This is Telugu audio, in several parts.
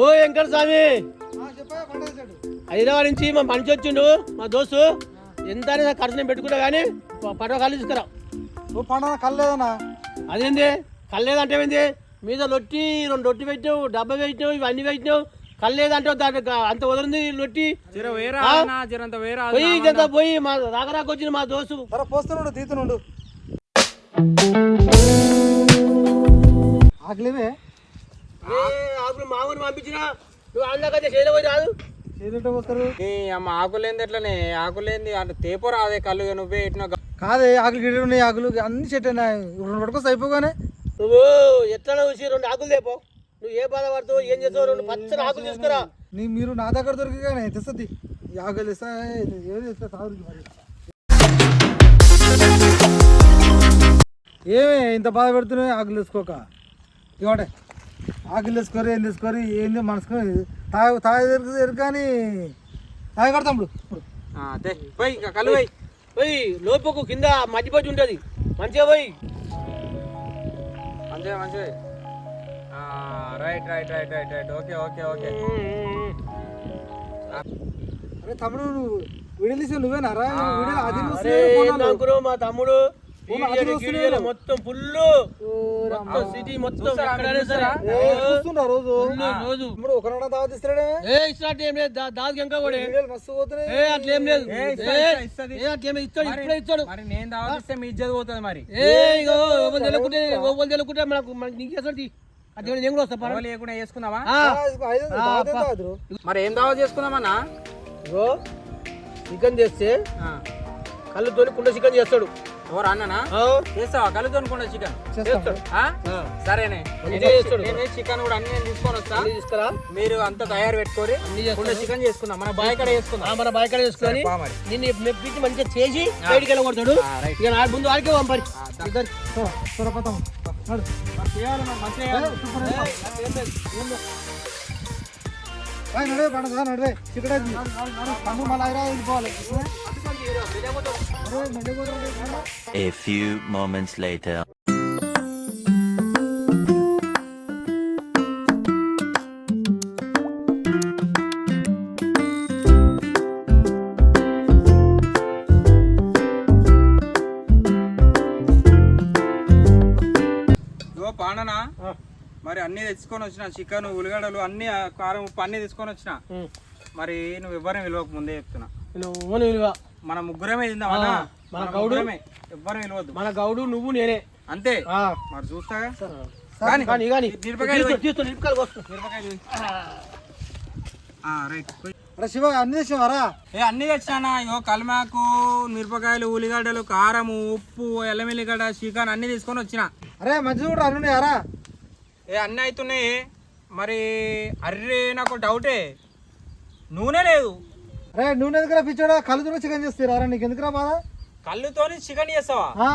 ఓ వెంకట స్వామి హైదరాబాద్ నుంచి మా మనిషి వచ్చిండు మా దోస్తు. ఎంత ఖర్చు నేను పెట్టుకుంటా కానీ పడవ కాళ్ళు తీసుకురా. నువ్వు పండుగ కలలేదన్నా? అదేంది? కల్లేదంటే ఏంది? మీద లొట్టి రెండు రొట్టి పెట్టినావు డబ్బా పెట్టినావు ఇవన్నీ పెట్టినావు. కల్లేదంటే దానికి అంత వదిలింది లొట్టి. పోయి ఇదంతా పోయి మా రాకరాకు వచ్చింది మా దోస్తు. పోస్తున్నాడు తీతున్నాడు ఆకలివే? ఏ, ఆకులు మామూలు పంపించిన? నువ్వు పోయి రాదు. అమ్మ ఆకులేంది ఎట్లనే? ఆకులేంది అంటే తేపో రాదే కళ్ళు నువ్వే ఇట్లా కాదే ఆకులు గిడి ఉన్నాయి ఆకులు అన్ని చెట్టు రెండు పట్టుకొస్తే అయిపోగానే నువ్వు ఎట్లా చూసి రెండు ఆకులు తేపో? నువ్వు ఏ బాధపడతావు ఏం చేస్తావు రెండు పచ్చని ఆకులు తీసుకురా. నీ మీరు నా దగ్గర దొరికిగానే తెస్తుంది. ఆకులు ఇస్తా ఏం చేస్తా మరి. ఏమే ఇంత బాధ పెడుతున్నాయి ఆకులు వేసుకోక ఇవ్వడే ఆకులు వేసుకొని ఏం తీసుకొని ఏంది మనసుకొని తాగు తాగి ఎరుకని తాగి కడతాం ఇప్పుడు. అదే. పోయి ఇంకా కళ్ళు పోయి. పోయి లోపకు కింద పచ్చి ఉంటుంది. మంచిగా పోయి. మంచిగా మంచిగా right right right right right. Okay okay okay. అరే తమ్ముడు నువ్వు వీడియో తీసి నువ్వేనా? రా వీడియో అది మా తమ్ముడు మొత్తం ఫుల్ మొత్తం సిటీ మొత్తం రోజు. రోజు. తమ్ముడు ఒకనాడ దావత్ ఇస్తాడే ఏ ఇస్తాడు ఏం లేదు. ఇంకా కూడా వీడియోలు మస్తు పోతున్నాయి. ఏ అట్లేం ఏ, లేదు, ఇస్తాడు ఇప్పుడే ఇస్తాడు. మరి నేను దావతిస్తే మీ ఇజ్జత్ పోతుంది మరి. ఏ ఇగో తెలుకుంటే ఓవల్ తెలుకుంటే మనకు మనకి నీకు అది నేను కూడా వస్తా పర్వాలేదు. లేకుండా చేసుకుందామా దావత్? మరి ఏం దావత్ చేసుకుందామన్నా ఇగో చికెన్ చేస్తే కళ్ళుతోని కుండ చికెన్ చేస్తాడు. ఎవరు అన్ననా? చేస్తావా? కళ్ళు తోనుకుండా చికెన్? సరేనే. నేను చికెన్ కూడా అన్ని నేను తీసుకొని వస్తా. తీసుకురా. మీరు అంతా తయారు చేస్తాడు చికెన్ చేసుకుందాం. మన బాయ్ కడ చేసుకుందాం. ఆ, మన బాయ్ కాడ చేసుకొని మరి. నిన్ను మెప్పించి మంచిగా చేసి బయటికి రైట్. ఇక నా ముందు వాడికే పంపరి. ఆ, వెళ్ళిపోవాలి అరే, మళ్ళీ పోతాం రే, పండుగ. A few moments later. ఇగో పాననా మరి అన్ని తెచ్చుకొని వచ్చిన చికెన్ ఉల్లిగడ్డలు అన్ని కారం ఉప్పు అన్ని తీసుకొని వచ్చిన మరి నువ్వు ఎవరిని విలువకు ముందే చెప్తున్నా. నువ్వు విలువ? మన ముగ్గురమే ఆ, మన గౌడు. ఎవ్వరం విలువద్దు. మన గౌడు నువ్వు నేనే. అంతే. ఆ. మరి చూస్తాగా? కానీ కానీ మిరపకాయలు మిరపకాయలు. మిరపకాయలు రైట్. అరే శివ అన్ని తెచ్చినావారా ఏ అన్ని తెచ్చానా ఇగో కల్మాకు మిరపకాయలు ఉల్లిగడ్డలు కారము ఉప్పు ఎల్లం ఎల్లిగడ్డ చికెన్ అన్ని తీసుకొని వచ్చిన. అరే మంచిగా కూడా అన్ని ఏ అన్నీ అవుతున్నాయి మరి అర్రే నాకు డౌటే నూనె లేదు. అరే నూనె ఎందుకురా పిచ్చాడా? కలుతున్న చికెన్ చేస్తారా? నీకు ఎందుకురా బాధ? కళ్ళుతోని చికెన్ చేస్తావా? ఆ,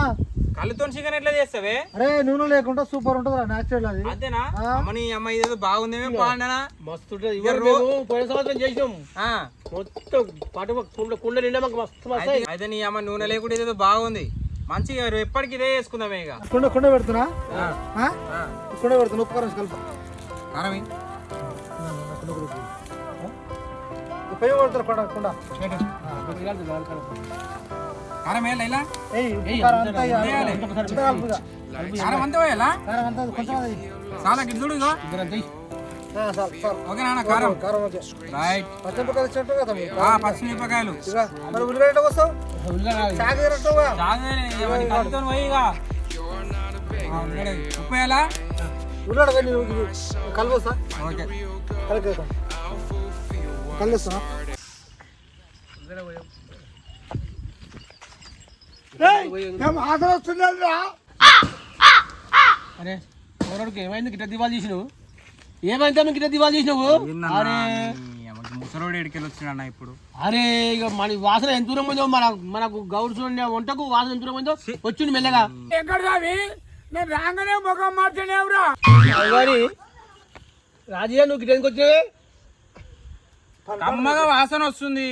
కళ్ళుతోని చికెన్ ఎట్లా చేస్తావే? అరే నూనె లేకుండా సూపర్ ఉంటుందిరా న్యాచురల్ అది. అంతేనా. అమ్మని అమ్మ ఇదేదో బాగుందేమే పాండనా మస్తు ఉంటుంది. పోయిన సంవత్సరం చేసినాం. ఆ. మొత్తం పటు కుండ కుండ నిండా మాకు మస్తు అయితే నీ అమ్మ నూనె లేకుండా ఇదేదో బాగుంది. మంచిగా ఎప్పటికి ఇదే చేసుకుందామే ఇక. కుండ కుండ పెడుతున్నా? ఆ. ఆ? ఆ. కుండ పెడుతున్నా? ఉప్పు కారం కలుపు. కారం కొడతారు కుండ కుండ. కారం వేయాలా ఇలా కారం అంతా వేయాలి. కారం అంతా వేయాలా కారం అంతా కొంచెం అది. చాలా గిడ్డు పచ్చిమిరపకాయలు మీరు. ఉల్లిగడ్డ ఉప్పు కలిస్తా అరే ఎవరికి ఏమైంది? గిట్ట దివాళి చేసినావు? ఏమైందా మీకు గిట్ట దివాళి చేసినావు? అరే. ముసలోడు ఎడికెళ్ళి వచ్చిన ఇప్పుడు? అరే ఇక మన వాసన ఎంత దూరం పోయిందో మన మనకు గౌడు చూడండి వంటకు వాసన ఎంత దూరం పోయిందో వచ్చింది మెల్లగా. కానీ రాజయ్య నువ్వు గిట్టనికి వచ్చావే కమ్మగా వాసన వస్తుంది?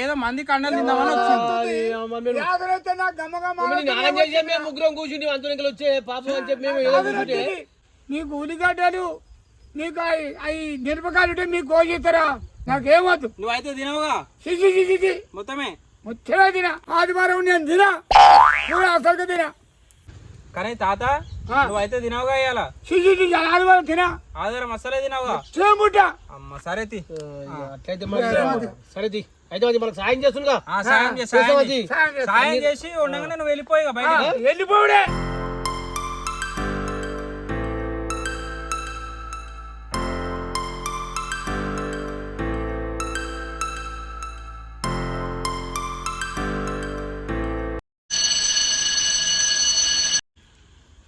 ఏదో మంది కండలు తిందామని వచ్చింది ముగ్గురం కూర్చుంటే అంతనికి వచ్చే పాపం అని చెప్పి మేము ఏదో కూర్చుంటే. నీకు అవి మిరపకాయలు మీకు కోసిస్తారా నాకేమొద్దు. నువ్వైతే తినవుగా? సిసి సిసి మొత్తమే? ముచ్చగా తిన. ఆదివారం నేను తిన. కూర అసలు తిన. కానీ తాత. నువ్వైతే తినవుగా ఇయ్యాల? సిసి సిసి ఆదివారం తిన. ఆధారం అస్సలే తినవుగా? చేముట్ట అమ్మ సరే తి. అట్లయితే సరే తీ. అయితే అది మనకు సాయం చేస్తుందిగా ఆ, సాయం చేయి, సాయం చేసి ఉండగానే నువ్వు వెళ్ళిపోయిగా బయట వెళ్ళిపోవుడే.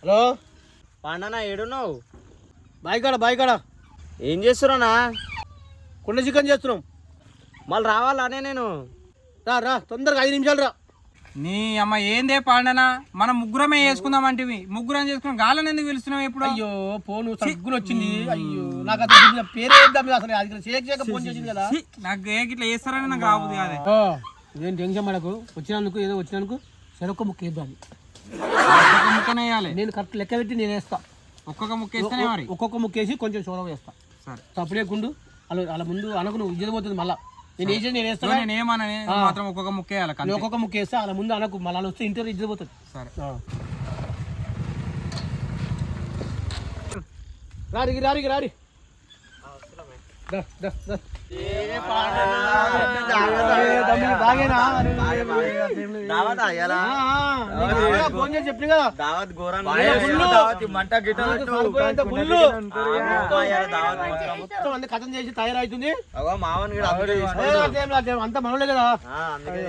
హలో? పండనా ఏడున్నావు? బాయికాడ బాయికాడ. ఏం చేస్తున్నానా? కుండ చికెన్ చేస్తున్నాం. మళ్ళీ రావాలానే నేను? రా రా తొందరగా ఐదు నిమిషాలు రా. నీ అమ్మ ఏందే పాండనా మనం ముగ్గురమే చేసుకుందాం అంటివి. ముగ్గురం చేసుకున్నాం గాలని ఎందుకు పిలుస్తున్నావు ఇప్పుడు? అయ్యో ఫోన్ తగ్గులు వచ్చింది అయ్యో నాకు అసలు పేరే ఏంటో అసలు? అది చేయక చేయక ఫోన్ చేసింది కదా. నాకు ఏ ఇట్లా చేస్తారని నాకు రాబుద్ది కాదే. నేను టెన్షన్ పడకు. వచ్చినందుకు ఏదో వచ్చినందుకు చెరొక్క ముక్క ముక్కనే వేయాలి నేను కరెక్ట్ లెక్క పెట్టి నేను వేస్తా. ఒక్కొక్క ముక్క వేస్తేనే మరి? ఒక్కొక్క ముక్క వేసి కొంచెం చూడవ వేస్తా. సరే. అప్పుడే గుండు. అలా అలా ముందు అనకు నువ్వు ఇజ్జత పోతుంది మళ్ళా. నేను వేసేది నేను వేస్తా నేను ఏమనని మాత్రం ఒక్కొక్క ముక్క వేయాలి నేను ఒక్కొక్క ముక్క వేస్తా అలా ముందు అనకు మళ్ళీ అలా వస్తే ఇంటర్ ఇజ్జత పోతుంది. సరే. రారి. దా, దా, దా. దావత్ ఘోరం. మంట కథం చేసి తయారవుతుంది మావన్ అంతా మనలే కదా. అందుకే.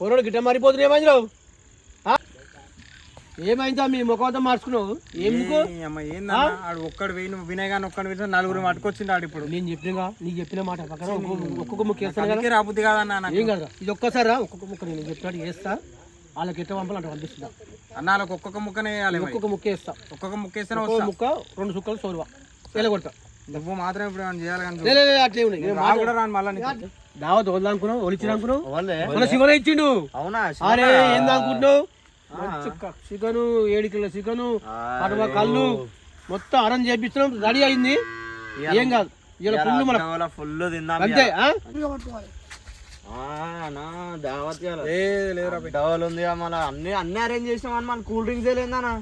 పోరాడు గిట్ట ఏమైందిరావు ఆ? ఏమైందా? మీ ముఖమంతా మార్చుకున్నావు? ఎందుకు ఈ అమ్మ ఏందన్నా ఆడు ఒక్కడు పోయి నువ్వు వినయ్ గాని ఒక్కడు పోయి నలుగురు పట్టుకొచ్చిండు ఆడు ఇప్పుడు. నేను చెప్పినగా నీకు చెప్పిన మాట పక్కన ఒక్కొక్క- ముక్క రాబుద్ది కాదన్నా నాకు. ఏం కదా ఇది ఒక్కసారి రా ఒక్కొక్క ముక్క నేను చెప్పినట్టు వేస్తా వాళ్ళకి ఎట్ట పంపాలంటే పంపిస్తున్నా అన్నాలకు ఒక్కొక్క ముక్కనే వేయాలి. ఒక్కొక్క ముక్క వేస్తా. ఒక్కొక్క ముక్క ఒక్కొక్క వస్తా. ముక్క రెండు సుక్కలు సోరువా ఎలా కొడతా? నువ్వు మాత్రం ఇప్పుడు చేయాలి కానీ. దావత్ వదలనుకున్నావు? ఒలిచిన అనుకున్నావు శివనే ఇచ్చిండు. అవునా అరే ఏందనుకుంటున్నావు? చికెన్ ఏడు కిలో చికెన్ కళ్ళు మొత్తం అరేంజ్ చేపిస్తున్నాం. రెడీ అయింది. ఏం కాదు. ఇలా ఫుల్ మన. ఫుల్ తిందాం అంతే ఉంది అన్ని అన్ని అరేంజ్ చేసినాం అని మన కూల్ డ్రింక్స్ లేదన్నా?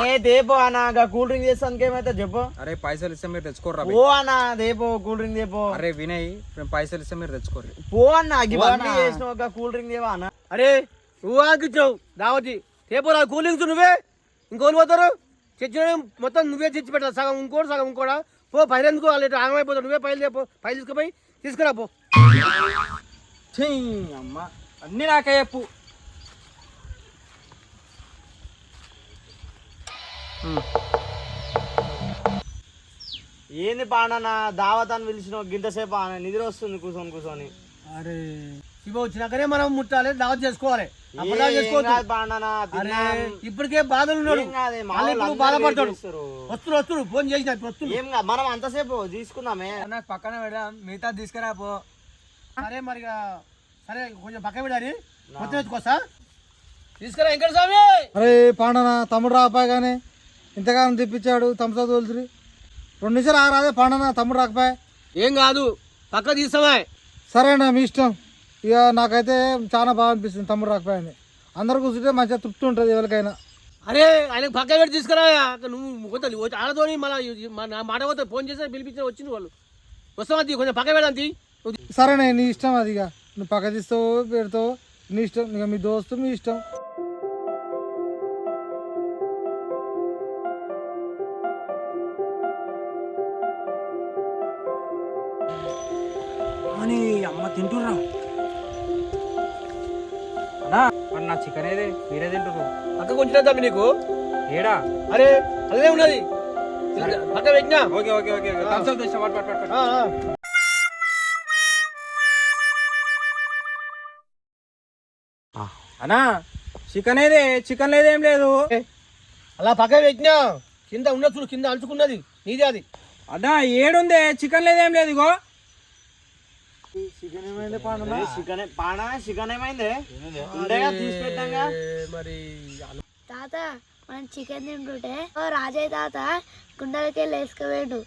ఏ దేపో అన్న కూల్ డ్రింక్ చేస్తానికి ఏమైతే చెప్పు. అరే పైసలు ఇస్తే మీరు తెచ్చుకోర్రా బే. ఓ అన్న దేపో కూల్ డ్రింక్ దేపో. అరే వినయ్ మేము పైసలు ఇస్తే మీరు తెచ్చుకోర్రి. పో అన్న చేసిన ఒక కూల్ డ్రింక్ దేవా అన్న. అరే నువ్వు ఆకిచ్చావు దావతి రేపు రా కూలింగ్స్ నువ్వే? ఇంకోళ్ళు పోతారు? తెచ్చిన మొత్తం నువ్వే తెచ్చి పెట్టాలి సగం ఇంకోటి సగం ఇంకోడా? పో పైలు ఎందుకు వాళ్ళు ఆగమైపోతావు నువ్వే పైలు తెపో పైలు తీసుకుపోయి తీసుకురా పో. అమ్మ అన్ని నాకే చెప్పు. ఏంది పాడన్న దావత్ అని పిలిచిన గింతసేపు ఆన నిద్ర వస్తుంది కూర్చొని కూర్చొని. అరే శివ వచ్చినాకనే మనం ముట్టాలి దావత్ చేసుకోవాలి. ఇప్పటికే బాధలు ఉన్నాడు. ఇప్పుడు బాధపడతాడు. వస్తుడు వస్తుడు ఫోన్ చేసిన వస్తుడు. మనం అంతసేపు తీసుకుందామే. నాకు పక్కన పెడదాం మిగతా తీసుకురా పో. సరే మరి ఇక, సరే కొంచెం పక్క పెడాలి మొత్తం ఎత్తుకోసా తీసుకురా వెంకట స్వామి! అరే పాండనా తమ్ముడు రాపాయ కానీ ఇంతకాలం తెప్పించాడు తమసా తోలుతురి రెండు నిమిషాలు ఆగరాదే పాండనా తమ్ముడు రాకపోయా. ఏం కాదు పక్క తీస్తామా సరేనా మీ ఇష్టం. ఇక నాకైతే చాలా బాగా అనిపిస్తుంది తమ్ముడు రాకపోయాని. అందరు కూర్చుంటే మంచిగా తృప్తి ఉంటుంది ఎవరికైనా. అరే ఆయన పక్క పెట్టి తీసుకురా. నువ్వు కొంత ఆడతోని మళ్ళీ నా మాట పోతే ఫోన్ చేసి పిలిపించిన వచ్చింది వాళ్ళు. తీ, కొంచెం పక్క పెడదాం సరేనే నీ ఇష్టం అది ఇక. నువ్వు పక్క తీస్తావు పెడతావు నీ ఇష్టం. ఇక మీ దోస్తు మీ ఇష్టం. చికెన్ ఏదే? మీరే తింటుర్రు. పక్క కొంచెం తమ్మి నీకు. ఏడా? అరే అదే ఉన్నది. పక్క పెట్టినా? Okay okay okay Thums Up తెచ్చా. అన్నా చికెన్ ఏదే? చికెన్ లేదేం లేదు. అలా పక్క పెట్టినా? కింద ఉన్న చూడు కింద అంచుకున్నది నీదే అది. అన్నా ఏడుందే? చికెన్ లేదేం లేదు ఇగో. చికెన్ ఏమైంది? పండుగ చికెన్ పానా? చికెన్ ఏమైంది? ఉండేగా తీసి పెట్టాంగా. మరి తాత మనం చికెన్ తింటుంటే ఓ రాజయ్య తాత గుండెలకి వేసుకుపోయాడు